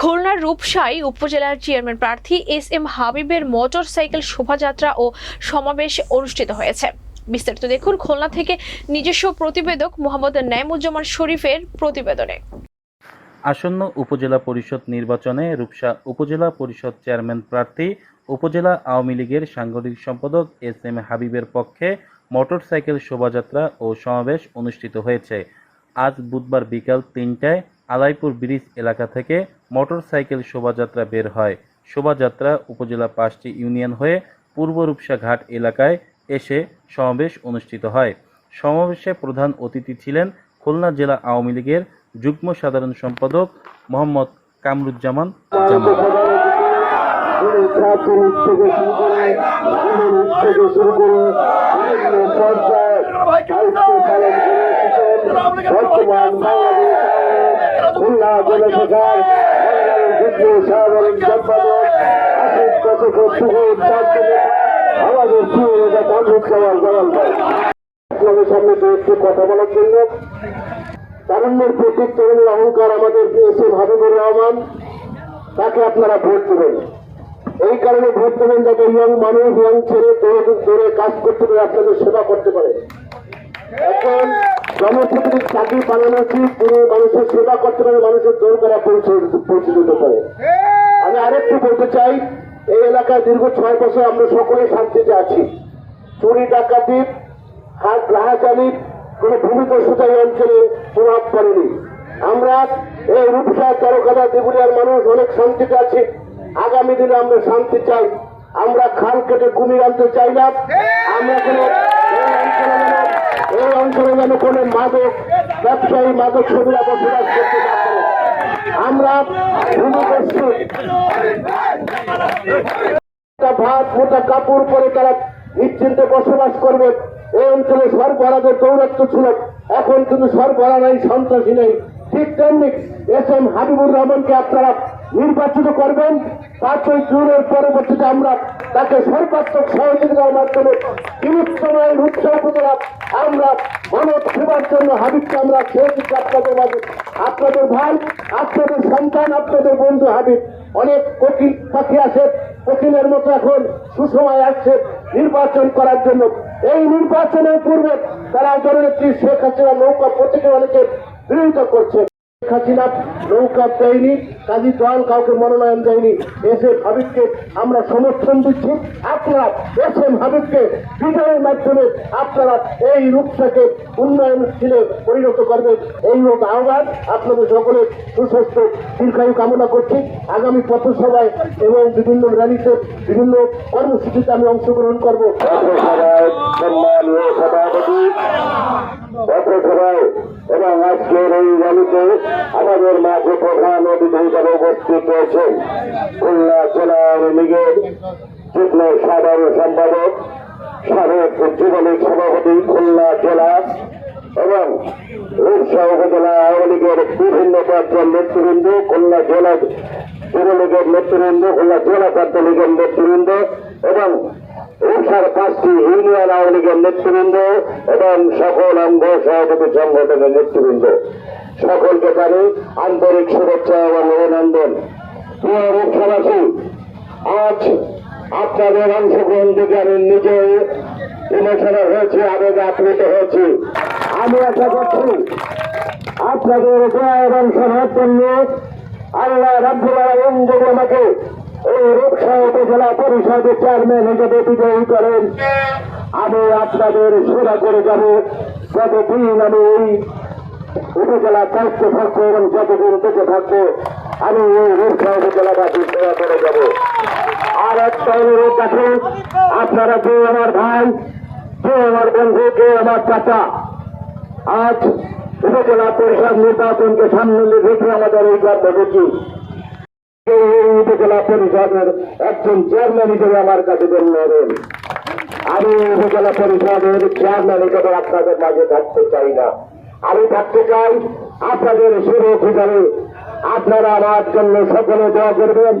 খুলনার রূপসাই উপজেলার চেয়ারম্যান প্রার্থী এস এম হাবিবের মোটর সাইকেল শোভাযাত্রা ও সমাবেশ অনুষ্ঠিত হয়েছে। বিস্তারিত দেখুন খুলনা থেকে নিজস্ব প্রতিবেদক মোহাম্মদ নাইমুজ্জামান শরীফের প্রতিবেদনে। আসন্ন উপজেলা পরিষদ নির্বাচনে রূপসা উপজেলা পরিষদ চেয়ারম্যান প্রার্থী, উপজেলা আওয়ামী লীগের সাংগঠনিক সম্পাদক এস এম হাবিবের পক্ষে মোটরসাইকেল শোভাযাত্রা ও সমাবেশ অনুষ্ঠিত হয়েছে। আজ বুধবার বিকাল তিনটায় আলাইপুর ব্রিজ এলাকা থেকে মোটরসাইকেল শোভাযাত্রা বের হয়। শোভাযাত্রা উপজেলা পাঁচটি ইউনিয়ন হয়ে পূর্ব রূপসা ঘাট এলাকায় এসে সমাবেশ অনুষ্ঠিত হয়। সমাবেশে প্রধান অতিথি ছিলেন খুলনা জেলা আওয়ামী লীগের যুগ্ম সাধারণ সম্পাদক মোহাম্মদ কামরুজ্জামান জামান। বর্তমান খুলনা জেলা শাখার সাধারণ আমাদের প্রিয় নেতা আপনাদের সামনে একটু কথা বলার জন্য। তারুণ্যের প্রতীক তরুণের অহংকার আমাদের এস হাবিবুর রহমান, তাকে আপনারা ভোট দেবেন। এই কারণে ভোট দেবেন যাতে ইয়ং মানুষ ইয়ং ছেলে দৌড়ে দৌড়ে কাজ করতে পারে আপনাদের সেবা করতে পারে। এখন জনপ্রতিনিধি চাকরি বানানো উচিত তিনি মানুষের সেবা করতে পারে, মানুষের দৌড় করা পৌঁছে দিতে আমি আরেকটু বলতে চাই, এই এলাকায় দীর্ঘ ছয় বছর আমরা সকলে শান্তিতে আছি। চুরি, ডাকাতি হাত রাহাচালি কোন ভূমিদস্যুতা এই অঞ্চলে প্রভাব পড়েনি। আমরা এই রূপসা, তারকাদা দেগুলিয়ার মানুষ অনেক শান্তিতে আছি। আগামী দিনে আমরা শান্তি চাই। আমরা খাল কেটে কুমির আনতে চাই না। আমরা কোনো এই অঞ্চলে যেন এই অঞ্চলে যেন কোনো মাদক, ব্যবসায়ী মাদক ছবিরা বসবাস করতে না পারে। আমরা ভূমিদস্যু মোটা ভাত, মোটা কাপড় পরে তারা নিশ্চিন্তে বসবাস করবে। এই অঞ্চলে সরবরাহের দৌরত্ব ছিল। এখন কিন্তু সরবরাহ নেই, সন্ত্রাসী নেই। ঠিক তেমনি এস এম হাবিবুর রহমানকে আপনারা নির্বাচিত করবেন। পাঁচই জুনের পরবর্তীতে আমরা তাকে সর্বাত্মক সহযোগিতার মাধ্যমে বিলুপ্তময় রূপসা উপজেলা আমরা মানব সেবার জন্য হাবিবকে আমরা খেয়েছি আপনাদের মাঝে। আপনাদের ভাই, আপনাদের সন্তান, আপনাদের বন্ধু হাবিব। অনেক কঠিন পাখি আছে কঠিনের মতো এখন সুসময় আসছে নির্বাচন করার জন্য। এই নির্বাচনের পূর্বে তারা জননেত্রী শেখ হাসিনা নৌকা প্রতীকে অনেকে বিরোধিতা করছে। হাসিনা নৌকা দেয়নি, কাজী দল কাউকে মনোনয়ন দেয়নি। এস এম হাবিবকে আমরা সমর্থন দিচ্ছি। আপনারা এস এম হাবিবকে বিজয়ের মাধ্যমে আপনারা এই রূপটাকে উন্নয়নশীলে পরিণত করবেন। এই হোক আহ্বান আপনাদের সকলে সুস্বাস্থ্য, দীর্ঘায়ু কামনা করছি। আগামী পথসভায় এবং বিভিন্ন র্যালিতে বিভিন্ন কর্মসূচিতে আমি অংশগ্রহণ করব। পত্রসভায় এবং আজকের এই র্যালিতে আমাদের মাঝে প্রধান অতিথি হিসাবে উপস্থিত রয়েছেন খুলনা জেলা আওয়ামী লীগের যুগ্ম সাধারণ সম্পাদক, সাবেক যুবলীগ সভাপতি খুলনা জেলা এবং রূপসা উপজেলা আওয়ামী লীগের বিভিন্ন পর্যায়ের নেতৃবৃন্দ, খুলনা জেলা যুবলীগের নেতৃবৃন্দ, খুলনা জেলা ছাত্রলীগের নেতৃবৃন্দ এবং রূপসার পাঁচটি ইউনিয়ন আওয়ামী লীগের নেতৃবৃন্দ এবং সকল অঙ্গ সভাপতি সংগঠনের নেতৃবৃন্দ। সকলকে জানি আন্তরিক শুভেচ্ছা এবং অভিনন্দন। রূপসাবাসী আজ আপনাদের অংশগ্রহণ থেকে আমি নিজে ইমোশনাল হয়েছি, আবেগে আপ্লুত হয়েছি। আমি আশা করছি আপনাদের দয়া এবং সমর্থন নিয়ে আল্লাহ রাব্বুল আলামিন যদি আমাকে এই রূপসা উপজেলা পরিষদের চেয়ারম্যান হিসেবে বিজয়ী করেন। আমি আপনাদের সেবা করে যাব। যতদিন আমি এই উপজেলা দায়িত্ব থাকব এবং যতদিন বেঁচে থাকব, আমি এই রূপসা উপজেলাবাসীর সেবা করে যাব। আর একটা অনুরোধ আছে আপনারা যে আমার ভাই, যে আমার বন্ধু আমার চাচা, আজ উপজেলা পরিষদ নির্বাচনকে সামনে রেখে আমাদের এই কর্মসূচি এই একজন চেয়ারম্যান হিসেবে আমার কাছে নেবেন আমি উপজেলা পরিষদের চেয়ারম্যান হিসেবে আপনাদের মাঝে থাকতে চাই না। আমি থাকতে চাই আপনাদের সুরক্ষিত আপনারা আমার জন্য সকলে দোয়া করবেন।